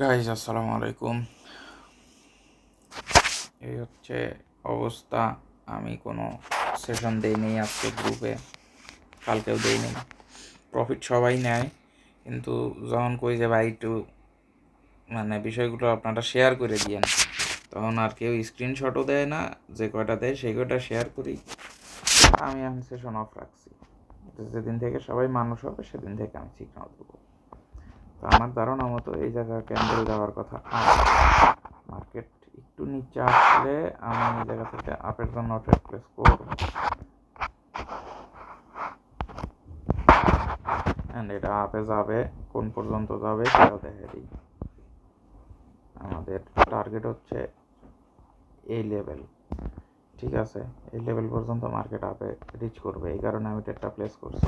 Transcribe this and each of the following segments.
Guys আসসালামু আলাইকুম। এই হচ্ছে অবস্থা। আমি কোনো সেশন দেইনি আজকে গ্রুপে কালকেও দেইনি প্রফিট সবাই নেয়। কিন্তু যখন কই যে, ভাই, একটু মানে বিষয়গুলো আপনারা শেয়ার করে দিয়েন। তখন আর কেউ স্ক্রিনশটও দেয় না। যে কয়টা দেয়, সেই কয়টা শেয়ার করি। আমি এখন সেশন অফ রাখছি। যেদিন থেকে সবাই মানুষ হবে, সেদিন থেকে আমি সিগনাল দেবো। তো আমার ধারণা মতো এই জায়গায় ক্যান্ডেল দেওয়ার কথা। মার্কেট একটু নিচে আসলে আমি এই জায়গা থেকে আপের জন্য ট্রেড প্লেস করব। অ্যান্ড এটা আপে যাবে, কোন পর্যন্ত যাবে সেটাও দেখে দিই। আমাদের টার্গেট হচ্ছে এই লেভেল ঠিক আছে, এই লেভেল পর্যন্ত মার্কেট আপে রিচ করবে। এই কারণে আমি ট্রেডটা প্লেস করছি।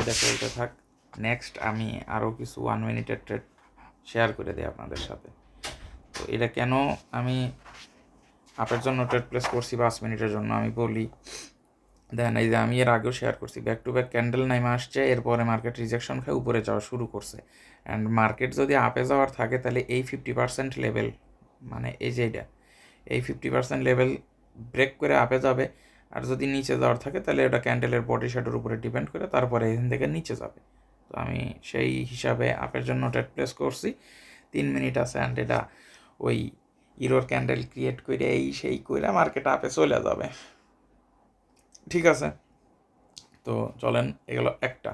এটা চলতে থাক। নেক্সট আমি আরও কিছু ওয়ান মিনিটের ট্রেড শেয়ার করে দিই আপনাদের সাথে। তো এটা কেন আমি আপের জন্য ট্রেড প্লেস করছি পাঁচ মিনিটের জন্য? আমি বলি, দেখেন, এই যে আমি এর আগেও শেয়ার করছি ব্যাক টু ব্যাক ক্যান্ডেল নাইমে আসছে, এরপরে মার্কেট রিজেকশন খেয়ে উপরে যাওয়া শুরু করছে। অ্যান্ড মার্কেট যদি আপে যাওয়ার থাকে, তাহলে এই ফিফটি পার্সেন্ট লেভেল মানে এই যে এটা, এই ফিফটি পার্সেন্ট লেভেল ব্রেক করে আপে যাবে। আর যদি নিচে যাওয়ার থাকে, তাহলে ওটা ক্যান্ডেলের বডি শ্যাডোর উপরে ডিপেন্ড করে তারপরে এখান থেকে নিচে যাবে। তো আমি সেই হিসাবে আপের জন্য ট্রেড প্লেস করছি। তিন মিনিট আছে অ্যান্ড এটা ওই ইরোর ক্যান্ডেল ক্রিয়েট করে এই সেই করে মার্কেট আপে চলে যাবে। ঠিক আছে? তো চলেন, এগুলো একটা।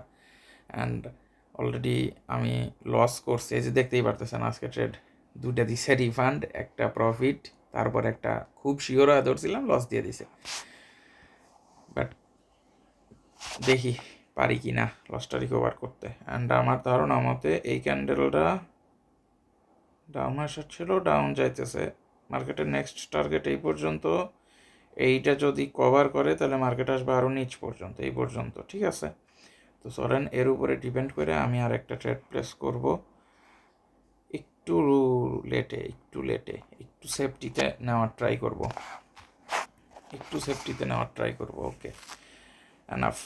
অ্যান্ড অলরেডি আমি লস করছি। এই যে দেখতেই পারতেছেন আজকে ট্রেড দুটা দিছে রিফান্ড একটা প্রফিট তারপর একটা খুব শিওর হয়ে ধরছিলাম লস দিয়ে দিছে। বাট দেখি। পারি কি না লসটা রিকভার করতে? অ্যান্ড আমার ধারণা মতে এই ক্যান্ডেলটা ডাউন আসার ছিল ডাউন যাইতেছে মার্কেটের নেক্সট টার্গেট এই পর্যন্ত। এইটা যদি কভার করে, তাহলে মার্কেট আসবে আরও নিচ পর্যন্ত, এই পর্যন্ত, ঠিক আছে? তো সরেন, এর উপরে ডিপেন্ড করে আমি আর একটা ট্রেড প্লেস করব। একটু লেটে একটু লেটে একটু সেফটিতে নেওয়ার ট্রাই করব। একটু সেফটিতে নেওয়ার ট্রাই করব ওকে এনাফ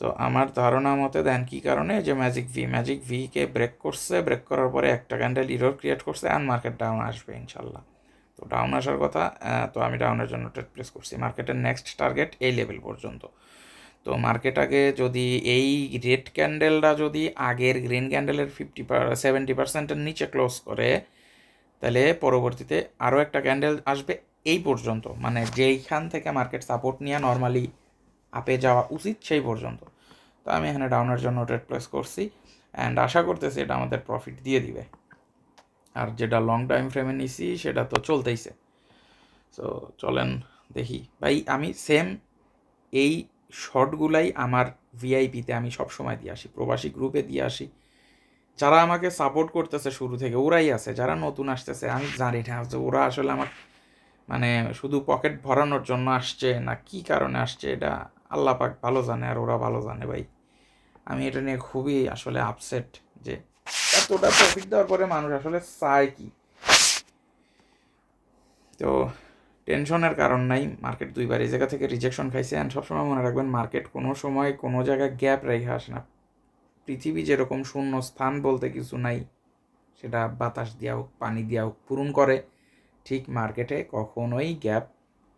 তো আমার ধারণা মতে দেন কী কারণে? যে ম্যাজিক ভি ম্যাজিক ভিকে ব্রেক করছে ব্রেক করার পরে একটা ক্যান্ডেল ইরোর ক্রিয়েট করছে অ্যান্ড মার্কেট ডাউন আসবে ইনশাল্লাহ। তো ডাউন আসার কথা তো আমি ডাউনের জন্য ট্রেড প্লেস করছি। মার্কেটের নেক্সট টার্গেট এই লেভেল পর্যন্ত। তো মার্কেট আগে যদি এই রেড ক্যান্ডেলটা যদি আগের গ্রিন ক্যান্ডেলের ফিফটি সেভেন্টি পার্সেন্টের নিচে ক্লোজ করে, তাহলে পরবর্তীতে আরও একটা ক্যান্ডেল আসবে এই পর্যন্ত। মানে যেইখান থেকে মার্কেট সাপোর্ট নিয়ে নর্মালি আপে যাওয়া উচিত সেই পর্যন্ত। তো আমি এখানে ডাউনের জন্য ট্রেড প্লেস করছি অ্যান্ড আশা করতেছি এটা আমাদের প্রফিট দিয়ে দিবে। আর যেটা লং টাইম ফ্রেমে নিছি, সেটা তো চলতেইছে। সো চলেন দেখি। ভাই, আমি সেম এই শর্টগুলাই আমার ভিআইপিতে আমি সবসময় দিয়ে আসি, প্রবাসী গ্রুপে দিয়ে আসি। যারা আমাকে সাপোর্ট করতেছে শুরু থেকে, ওরাই আছে, যারা নতুন আসতেছে, আমি জানি না, যে ওরা আসলে আমার মানে শুধু পকেট ভরানোর জন্য আসছে না কি কারণে আসছে, এটা আল্লাহ পাক ভালো জানে আর ওরা ভালো জানে ভাই। আমি এটা নিয়ে খুবই আসলে আপসেট যে এতটা প্রফিট দেওয়ার পরে মানুষ আসলে চায় কি? তো টেনশনের কারণ নাই মার্কেট দুইবার এই জায়গা থেকে রিজেকশন খাইছে অ্যান্ড সবসময় মনে রাখবেন মার্কেট কোনো সময় কোনো জায়গায় গ্যাপ রেখে আসে না। পৃথিবী যেরকম শূন্য স্থান বলতে কিছু নাই, সেটা বাতাস দেওয়া হোক, পানি দেওয়া হোক, পূরণ করে, ঠিক মার্কেটে কখনোই গ্যাপ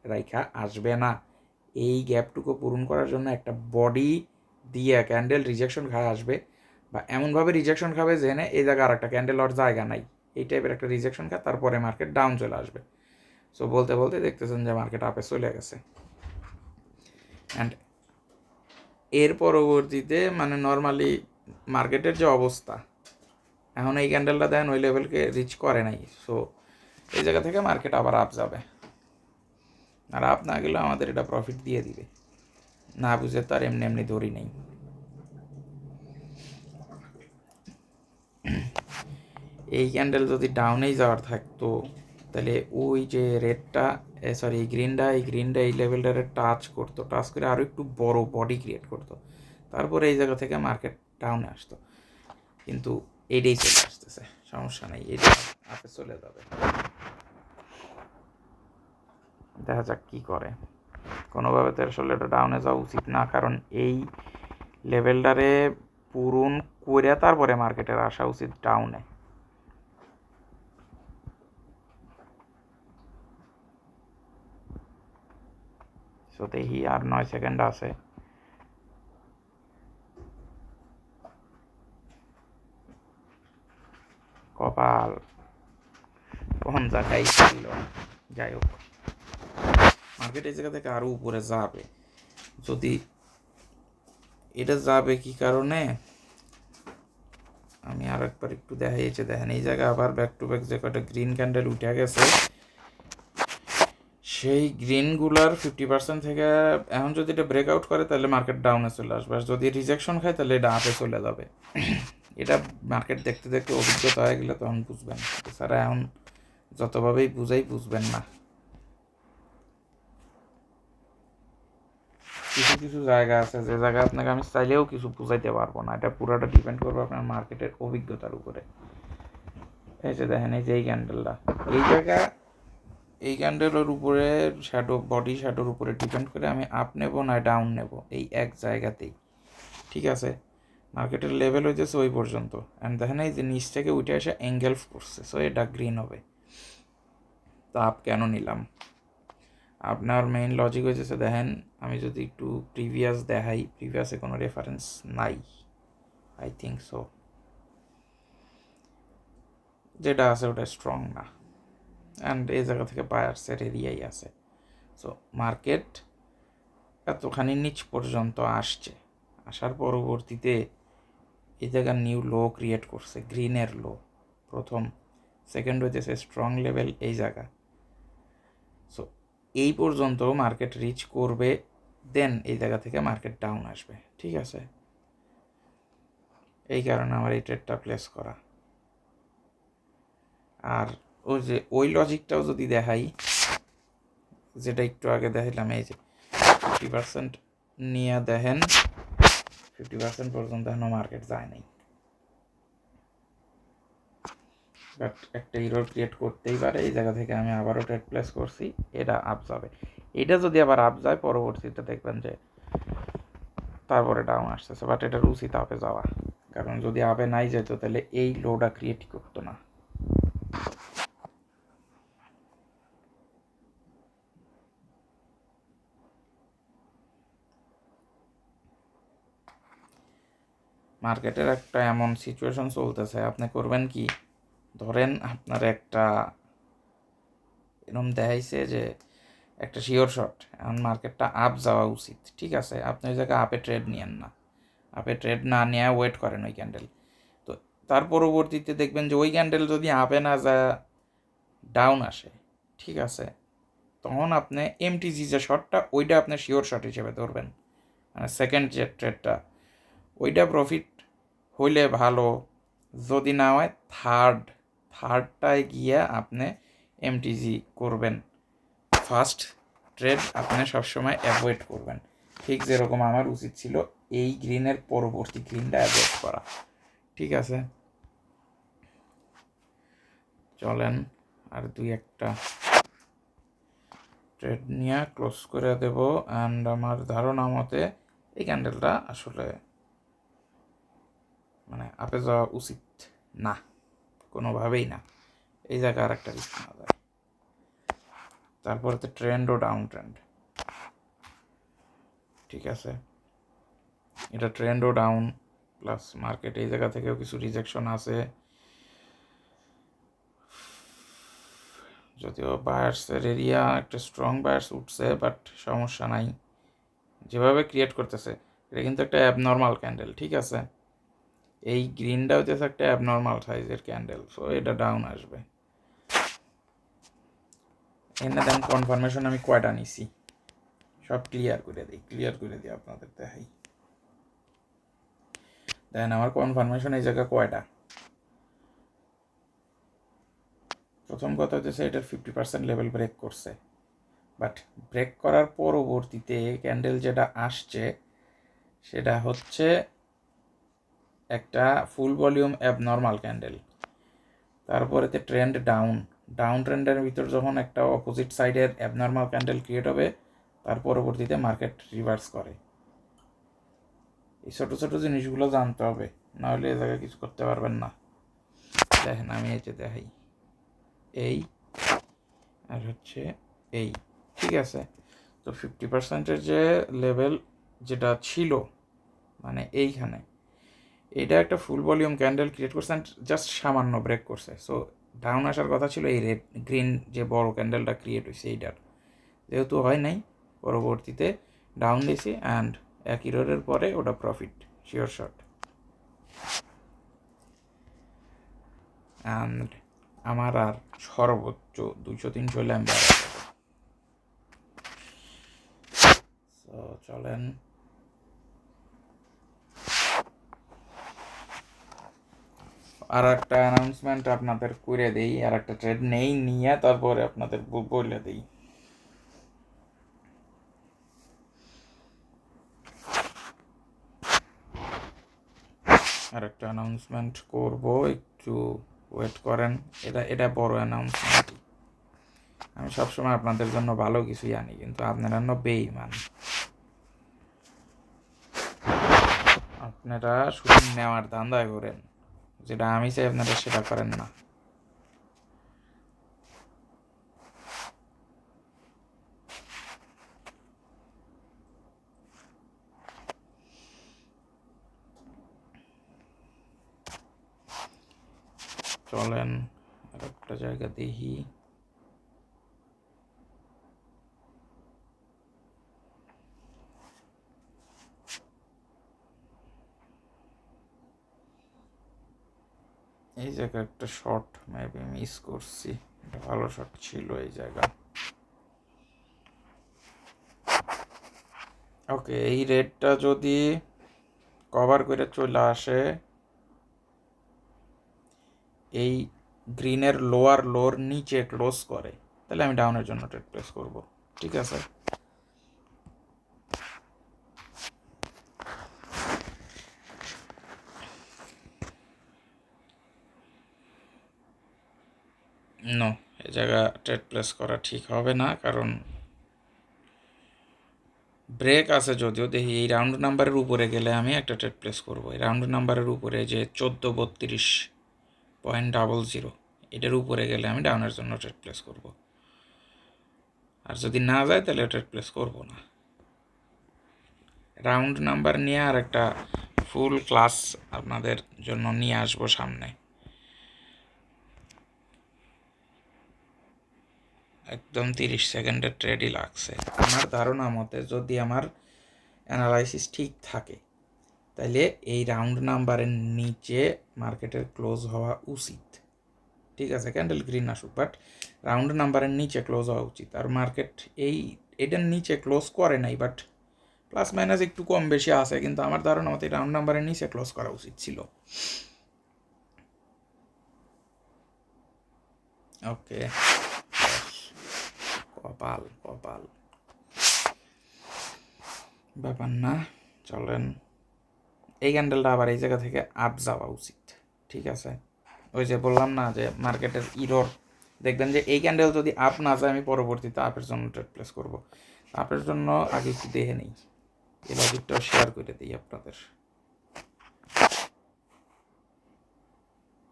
রাইখা আসবে না। এই গ্যাপটুকু পূরণ করার জন্য একটা বডি দিয়ে ক্যান্ডেল রিজেকশন খায় আসবে বা এমনভাবে রিজেকশন খাবে জেনে এই জায়গায় আর একটা ক্যান্ডেল আর জায়গা নাই। এই টাইপের একটা রিজেকশন খায় তারপরে মার্কেট ডাউন চলে আসবে। সো বলতে বলতে দেখতেছেন যে মার্কেট আপে চলে গেছে। অ্যান্ড এর পরবর্তীতে মানে নর্মালি মার্কেটের যে অবস্থা, এখন এই ক্যান্ডেলটা দেন ওই লেভেলকে রিচ করে নাই। সো এই জায়গা থেকে মার্কেট আবার আপ যাবে। আর আপ না গেলেও আমাদের এটা প্রফিট দিয়ে দিবে। না বুঝে তো আর এমনি এমনি ধরি নেই। এই ক্যান্ডেল যদি ডাউনেই যাওয়ার থাকতো, তাহলে ওই যে রেডটা সরি এই গ্রিনটা এই গ্রিনটা এই লেভেলটারে টাচ করতো। টাচ করে আরও একটু বড় বডি ক্রিয়েট করতো। তারপরে এই জায়গা থেকে মার্কেট ডাউনে আসতো। কিন্তু এটাই চলে আসতেছে। সমস্যা নেই এটা আপে চলে যাবে। দেখা যাক কী করে। কোনোভাবে তো আসলে এটা ডাউনে যাওয়া উচিত না, কারণ এই লেভেলটারে পূরণ করে তারপরে মার্কেটের আসা উচিত ডাউনে সতেহি আর নয় সেকেন্ড আছে। কপাল। কোন জায়গায় ছিল? যাই হোক। মার্কেট এই জায়গা থেকে আরও উপরে যাবে। যদি এটা যাবে কি কারণে? আমি আর একবার একটু দেখাইছে দেখেন, এই জায়গায় আবার ব্যাক টু ব্যাক যে কটা গ্রিন ক্যান্ডেল উঠে গেছে, সেই গ্রিনগুলার ফিফটি পার্সেন্ট থেকে এখন যদি এটা ব্রেকআউট করে, তাহলে মার্কেট ডাউনে চলে আসবে। আর যদি রিজেকশন খায়, তাহলে এটা আপে চলে যাবে। এটা মার্কেট দেখতে দেখতে অভিজ্ঞতা হয়ে গেলে তখন বুঝবেন। এছাড়া এখন যতভাবেই বুঝাই, বুঝবেন না। কিছু কিছু জায়গা আছে যে জায়গা আপনাকে আমি চাইলেও কিছু বুঝাইতে পারব না। এটা পুরোটা ডিপেন্ড করবে আপনার মার্কেটের অভিজ্ঞতার উপরে। এই যে দেখেন, এই যে এই ক্যান্ডেলটা এই জায়গা, এই ক্যান্ডেলের উপরে শ্যাডো বডি শ্যাডোর উপরে ডিপেন্ড করে আমি আপ নেব না ডাউন নেব, এই এক জায়গাতেই। ঠিক আছে? মার্কেটের লেভেল হইতেছে ওই পর্যন্ত। অ্যান্ড দেখেন, এই যে নিচ থেকে উঠে এসে এঙ্গেলফ করছে সো এটা গ্রিন হবে। তো আপ কেন নিলাম? আপনার মেইন লজিক হয়েছে দেখেন, আমি যদি একটু প্রিভিয়াস দেখাই প্রিভিয়াসে কোনো রেফারেন্স নাই। আই থিঙ্ক সো যেটা আছে ওটা স্ট্রং না। অ্যান্ড এই জায়গা থেকে বায়ার্সের এরিয়াই আছে। সো মার্কেট এতখানি নিচ পর্যন্ত আসছে। আসার পরবর্তীতে এই জায়গার নিউ লো ক্রিয়েট করছে গ্রিনের লো প্রথম সেকেন্ড হইতেছে স্ট্রং লেভেল এই জায়গা। এই পর্যন্ত মার্কেট রিচ করবে দেন এই জায়গা থেকে মার্কেট ডাউন আসবে, ঠিক আছে? এই কারণে আমার এই ট্রেডটা প্লেস করা। আর ওই যে, ওই লজিকটাও যদি দেখাই, যেটা একটু আগে দেখাইলাম, এই যে ফিফটি পার্সেন্ট নিয়ে দেখেন ফিফটি পার্সেন্ট পর্যন্ত এখনও মার্কেট যায় নাই। বাট একটা ইরোর ক্রিয়েট করতেই পারে। এই জায়গা থেকে আমি আবারও ট্রেড প্লেস করছি। এটা আপ যাবে। এটা যদি আবার আপ যায়, পরবর্তীতে দেখবেন যে তারপরে ডাউন আসতেছে। বাট এটার উচিত আপে যাওয়া। কারণ যদি আপে নাই যেত, তাহলে এই লোটা ক্রিয়েট করতো না। মার্কেটের একটা এমন সিচুয়েশন চলতেছে। আপনি করবেন কি? ধরেন আপনার একটা এরকম দেখাইছে যে একটা শিওর শট এখন মার্কেটটা আপ যাওয়া উচিত, ঠিক আছে? আপনি ওই জায়গায় আপে ট্রেড নিয়েন না। আপে ট্রেড না নিয়ে ওয়েট করেন ওই ক্যান্ডেল তো তার পরবর্তীতে দেখবেন যে ওই ক্যান্ডেল যদি আপে না যা ডাউন আসে, ঠিক আছে? তখন আপনি এমটিজি যে শটটা ওইটা আপনি শিওর শট হিসেবে ধরবেন। মানে সেকেন্ড যে ট্রেডটা ওইটা প্রফিট হইলে ভালো, যদি না হয় থার্ড থার্ডটায় গিয়ে আপনি এমটিজি করবেন। ফার্স্ট ট্রেড আপনি সবসময় অ্যাভয়েড করবেন। ঠিক যেরকম আমার উচিত ছিল এই গ্রিনের পরবর্তী গ্রিনটা অ্যাভয়েড করা। ঠিক আছে? চলেন আর দুই একটা ট্রেড নিয়ে ক্লোজ করে দেব। অ্যান্ড আমার ধারণা মতে এই ক্যান্ডেলটা আসলে মানে আপে যাওয়া উচিত না। কোনোভাবেই না। এই জায়গায় আর একটা রিস্ক নেওয়া যায়। তারপরে তো ট্রেন্ড ও ডাউন ট্রেন্ড ঠিক আছে? এটা ট্রেন্ড ও ডাউন প্লাস মার্কেট এই জায়গা থেকেও কিছু রিজেকশন আছে যদিও বায়ার্সের এরিয়া একটা স্ট্রং বায়ার্স উঠছে বাট সমস্যা নাই। যেভাবে ক্রিয়েট করতেছে, এটা কিন্তু একটা অ্যাবনর্মাল ক্যান্ডেল ঠিক আছে? এই গ্রিনটা হচ্ছে একটা অ্যাবনর্মাল সাইজের ক্যান্ডেল সো এটা ডাউন আসবে। এনে দেন কনফার্মেশন আমি কয়টা নিছি? সব ক্লিয়ার করে দিই ক্লিয়ার করে দিই আপনাদের দেখাই। দেখেন আমার কনফার্মেশন এই জায়গা কয়টা? প্রথম কথা হচ্ছে এটার ফিফটি পার্সেন্ট লেভেল ব্রেক করছে। বাট ব্রেক করার পরবর্তীতে ক্যান্ডেল যেটা আসছে, সেটা হচ্ছে একটা ফুল ভলিউম অ্যাবনর্মাল ক্যান্ডেল তারপরেতে ট্রেন্ড ডাউন ডাউন ট্রেন্ডের ভিতর যখন একটা অপোজিট সাইডের অ্যাবনর্মাল ক্যান্ডেল ক্রিয়েট হবে, তার পরবর্তীতে মার্কেট রিভার্স করে। এই ছোটো ছোটো জিনিসগুলো জানতে হবে, নাহলে এ জায়গায় কিছু করতে পারবেন না। দেখেন আমি এই যে দেখাই। এই আর হচ্ছে এই, ঠিক আছে? তো ফিফটি পার্সেন্টের যে লেভেল যেটা ছিল মানে এইখানে এটা একটা ফুল ভলিউম ক্যান্ডেল ক্রিয়েট করছে অ্যান্ড জাস্ট সামান্য ব্রেক করছে। সো ডাউন আসার কথা ছিল এই রেড গ্রিন যে বড় ক্যান্ডেলটা ক্রিয়েট হয়েছে এইটার। যেহেতু হয় নাই, পরবর্তীতে ডাউন দিয়েছি অ্যান্ড এক ইরোরের পরে ওটা প্রফিট শিওর শট অ্যান্ড আমার আর সর্বোচ্চ দুশো তিনশো হলে আমি চলেন। আর একটা অ্যানাউন্সমেন্ট আপনাদের করে দেই আর একটা ট্রেড নেই, নিয়ে তারপরে আপনাদের বলে দিই। আর একটা অ্যানাউন্সমেন্ট করব, একটু ওয়েট করেন। এটা এটা বড় অ্যানাউন্সমেন্ট আমি সবসময় আপনাদের জন্য ভালো কিছুই আনি, কিন্তু আপনারা ন বেইমান আপনারা শুধু নেওয়ার ধান্দায় করেন। যেটা আমি চাই আপনারা সেটা করেন না। চলেন আর একটা জায়গা দেখি। এই জায়গায় একটা শট মেবি মিস করছি। এটা ভালো শট ছিল এই জায়গা। ওকে এই রেডটা যদি কভার করে চলে আসে, এই গ্রিনের লোয়ার লোর নিচে ক্লোজ করে, তাহলে আমি ডাউনের জন্য ট্রেড প্লেস করব। ঠিক আছে? নো এই জায়গা ট্রেড প্লেস করা ঠিক হবে না, কারণ ব্রেক আছে যদিও। দেখি, এই রাউন্ড নাম্বারের উপরে গেলে আমি একটা ট্রেড প্লেস করব। এই রাউন্ড নাম্বারের উপরে যে চোদ্দ বত্রিশ পয়েন্ট ডাবল জিরো এটার উপরে গেলে আমি ডাউনের জন্য ট্রেড প্লেস করব। আর যদি না যায়, তাহলে ট্রেড প্লেস করব না। রাউন্ড নাম্বার নিয়ে আর একটা ফুল ক্লাস আপনাদের জন্য নিয়ে আসব সামনে। একদম তিরিশ সেকেন্ডের ট্রেডই লাগছে। আমার ধারণা মতে যদি আমার অ্যানালাইসিস ঠিক থাকে তাহলে এই রাউন্ড নাম্বারের নিচে মার্কেটের ক্লোজ হওয়া উচিত। ঠিক আছে ক্যান্ডেল গ্রিন আসুক বাট রাউন্ড নাম্বারের নিচে ক্লোজ হওয়া উচিত। আর মার্কেট এই, এটার নিচে ক্লোজ করে নাই বাট প্লাস মাইনাস একটু কম বেশি আছে, কিন্তু আমার ধারণা মতে রাউন্ড নাম্বারের নিচে ক্লোজ করা উচিত ছিল। ওকে কপাল কপাল ব্যাপার না। চলেন। এই ক্যান্ডেলটা আবার এই জায়গা থেকে আপ যাওয়া উচিত, ঠিক আছে? ওই যে বললাম না যে মার্কেটের ইরোর দেখবেন যে এই ক্যান্ডেল যদি আপ না যায়, আমি পরবর্তীতে আপের জন্য ট্রেড প্লেস করব। আপের জন্য আগে একটু দেখে নেই। এই লজিকটাও শেয়ার করে দিই আপনাদের।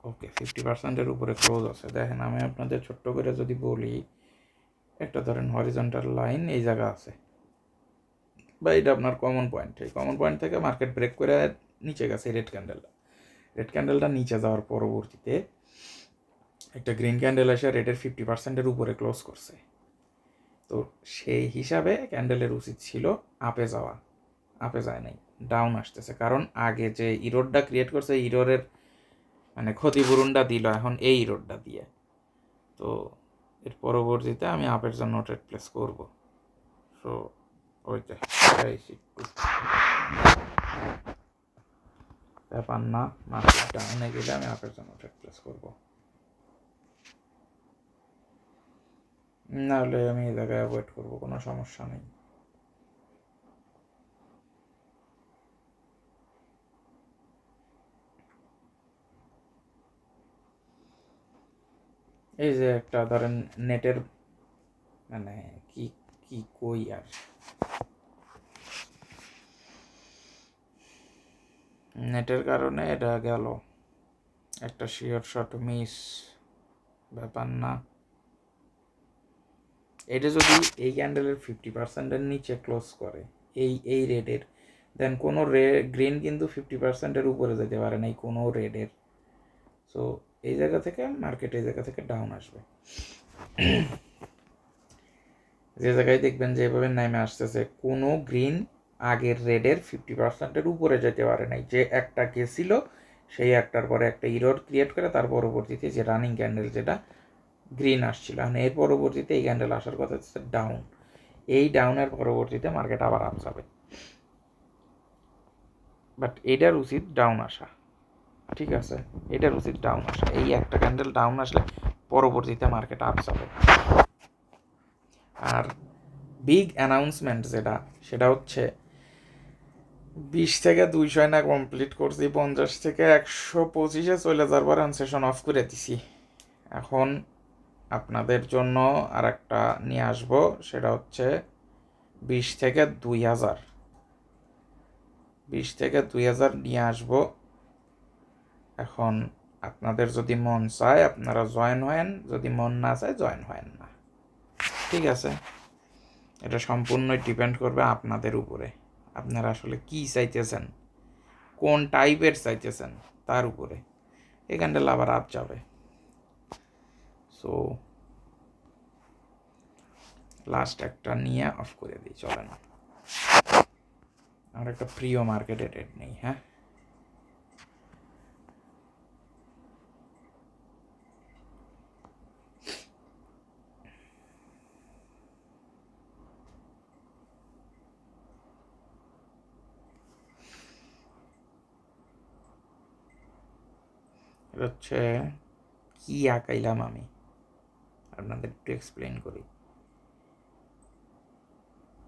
ওকে ফিফটি পার্সেন্টের উপরে ক্লোজ আছে। দেখেন, আমি আপনাদের ছোট্ট করে যদি বলি একটা ধরেন হরিজন্টাল লাইন এই জায়গা আছে। বা এটা আপনার কমন পয়েন্ট এই কমন পয়েন্ট থেকে মার্কেট ব্রেক করে নিচে গেছে রেড ক্যান্ডেলটা রেড ক্যান্ডেলটা নিচে যাওয়ার পরবর্তীতে একটা গ্রিন ক্যান্ডেল এসে রেডের ফিফটি পার্সেন্টের উপরে ক্লোজ করছে। তো সেই হিসাবে ক্যান্ডেলের উচিত ছিল আপে যাওয়া। আপে যায় নাই ডাউন আসতেছে। কারণ আগে যে ইরোডটা ক্রিয়েট করছে ইরোরের মানে ক্ষতিপূরণটা দিল, এখন এই ইরোডটা দিয়ে। তো এর পরবর্তীতে আমি আপের জন্য ট্রেড প্লেস করব। সো ওইটা ব্যাপার না মার্কেট ডাউনে গেলে আমি আপের জন্য ট্রেড প্লেস করব। নাহলে আমি এই জায়গায় অ্যাভয়েড করব, কোনো সমস্যা নেই। এই যে একটা ধরেন নেটের মানে কি কি কই আর? নেটের কারণে এটা গেল। একটা শিওর শট মিস ব্যাপার না। এটা যদি এই ক্যান্ডেলের ফিফটি পার্সেন্টের নিচে ক্লোজ করে, এই এই রেডের দেন কোনো রে গ্রিন কিন্তু ফিফটি পার্সেন্টের উপরে যেতে পারে না এই কোনো রেডের সো এই জায়গা থেকে মার্কেট এই জায়গা থেকে ডাউন আসবে। যে জায়গায় দেখবেন যে এভাবে নেমে আসতেছে, কোনো গ্রিন আগের রেডের ফিফটি পার্সেন্টের উপরে যেতে পারে নাই। যে একটা গেছিল সেই একটার পরে একটা ইরোড ক্রিয়েট করে তার পরবর্তীতে যে রানিং ক্যান্ডেল যেটা গ্রিন আসছিল। মানে এর পরবর্তীতে এই ক্যান্ডেল আসার কথা হচ্ছে ডাউন এই ডাউনের পরবর্তীতে মার্কেট আবার আপ যাবে। বাট এটার উচিত ডাউন আসা। ঠিক আছে? এটার উচিত ডাউন আসা। এই একটা ক্যান্ডেল ডাউন আসলে পরবর্তীতে মার্কেট আপ যাবে। আর বিগ অ্যানাউন্সমেন্ট যেটা, সেটা হচ্ছে বিশ থেকে দুইশো না কমপ্লিট করছি, পঞ্চাশ থেকে একশো পঁচিশে চলে যাওয়ার পর সেশন অফ করে দিছি। এখন আপনাদের জন্য আর একটা নিয়ে আসব, সেটা হচ্ছে বিশ থেকে দুই হাজার। বিশ থেকে দুই হাজার নিয়ে আসব। এখন আপনাদের যদি মন চায়, আপনারা জয়েন হয়েন। যদি মন না চায় জয়েন হয়েন না। ঠিক আছে? এটা সম্পূর্ণই ডিপেন্ড করবে আপনাদের উপরে। আপনারা আসলে কি চাইতেছেন? কোন টাইপের চাইতেছেন? তার উপরে। এখানটা আবার আপ যাবে। সো লাস্ট একটা নিয়ে অফ করে দিই চলে না আমার একটা প্রিয় মার্কেটে রেট নেই হ্যাঁ? হচ্ছে কি আঁকাইলাম আমি? আপনাদের একটু এক্সপ্লেন করি।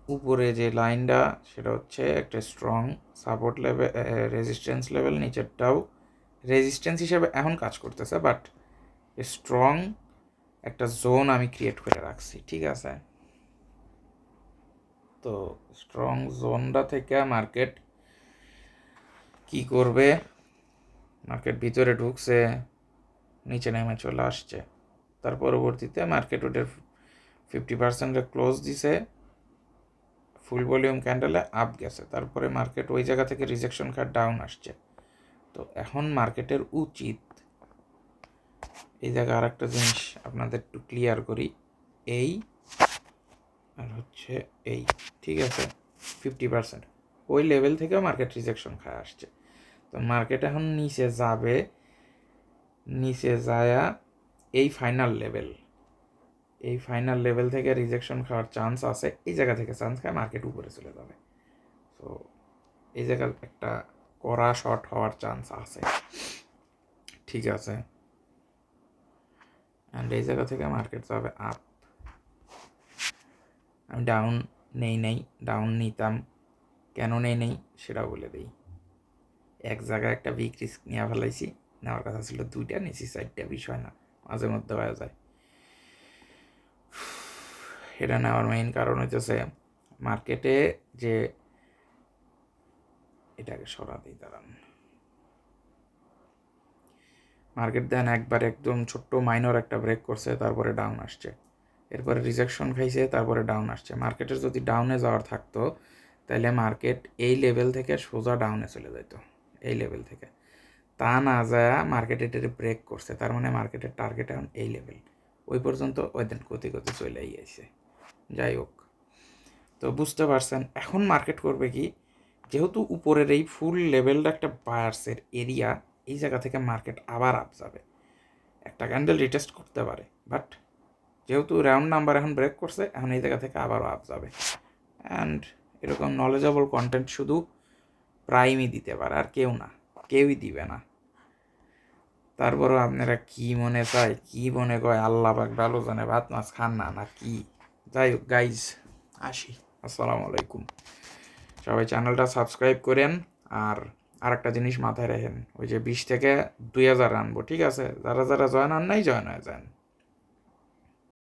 উপরে যে লাইনটা, সেটা হচ্ছে একটা strong support level resistance level নিচেরটাও resistance হিসেবে এখন কাজ করতেছে বাট স্ট্রং একটা জোন আমি ক্রিয়েট করে রাখছি, ঠিক আছে? তো স্ট্রং জোনটা থেকে মার্কেট কি করবে? মার্কেট ভিতরে ঢুকছে, নিচে নেমে চলে আসছে। তার পরবর্তীতে মার্কেট ওটার ফিফটি পার্সেন্টে ক্লোজ দিছে। ফুল ভলিউম ক্যান্ডেলে আপ গেছে। তারপরে মার্কেট ওই জায়গা থেকে রিজেকশন কার্ড ডাউন আসছে। তো এখন মার্কেটের উচিত এই জায়গায় আর একটা জিনিস আপনাদের একটু ক্লিয়ার করি। এই আর হচ্ছে এই, ঠিক আছে? ফিফটি পার্সেন্ট ওই লেভেল থেকেও মার্কেট রিজেকশন খায় আসছে। তো মার্কেট এখন নিচে যাবে, নিচে যায়া এই ফাইনাল লেভেল এই ফাইনাল লেভেল থেকে রিজেকশন খাওয়ার চান্স আছে, এই জায়গা থেকে চান্স খায় মার্কেট উপরে চলে যাবে। তো এই জায়গা একটা কড়া শর্ট হওয়ার চান্স আছে। ঠিক আছে। অ্যান্ড এই জায়গা থেকে মার্কেট যাবে আপ আমি ডাউন নেই নেই ডাউন নিতাম। কেন নেই নেই সেটা বলে দিই। এক জায়গায় একটা বিগ রিস্ক নিয়ে ফেলাইছি। নেওয়ার কথা ছিল দুইটা নিচি চারটা, বিষয় না, মাঝে মধ্যে হয়ে যায়। এটা নেওয়ার মেইন কারণ হইতেছে মার্কেটে যে এটাকে সরাতেই দাঁড়ান। মার্কেট দেন একবার একদম ছোট্ট মাইনর একটা ব্রেক করছে, তারপরে ডাউন আসছে। এরপরে রিজেকশন খাইছে, তারপরে ডাউন আসছে। মার্কেটের যদি ডাউনে যাওয়ার থাকতো তাহলে মার্কেট এই লেভেল থেকে সোজা ডাউনে চলে যেত এই লেভেল থেকে। তা না যায় মার্কেট এটারে ব্রেক করছে, তার মানে মার্কেটের টার্গেট এখন এই লেভেল ওই পর্যন্ত ওই দিন গতি গতি চলে আইছে। যাই হোক। তো বুঝতে পারছেন, এখন মার্কেট করবে কি? যেহেতু উপরের এই ফুল লেভেলটা একটা বায়ার্সের এরিয়া এই জায়গা থেকে মার্কেট আবার আপ যাবে। একটা ক্যান্ডেল রিটেস্ট করতে পারে বাট যেহেতু রাউন্ড নাম্বার এখন ব্রেক করছে, এখন এই জায়গা থেকে আবারও আপ যাবে। অ্যান্ড এরকম নলেজেবল কন্টেন্ট শুধু প্রাইমই দিতে পারে, আর কেউ না, কেউই দিবে না। তারপরও আপনারা কি মনে চায়, কি মনে কয়, আল্লাহ পাক ভালো জানে, ভাত, মাছ খান না না কি? যাই হোক গাইজ আসি। আসসালামু আলাইকুম। সবাই চ্যানেলটা সাবস্ক্রাইব করেন, আর আরেকটা জিনিস মাথায় রাখেন, ওই যে বিশ থেকে দুই হাজার আনব ঠিক আছে? যারা যারা জয়েন আন নাই জয়েন হয়ে যান।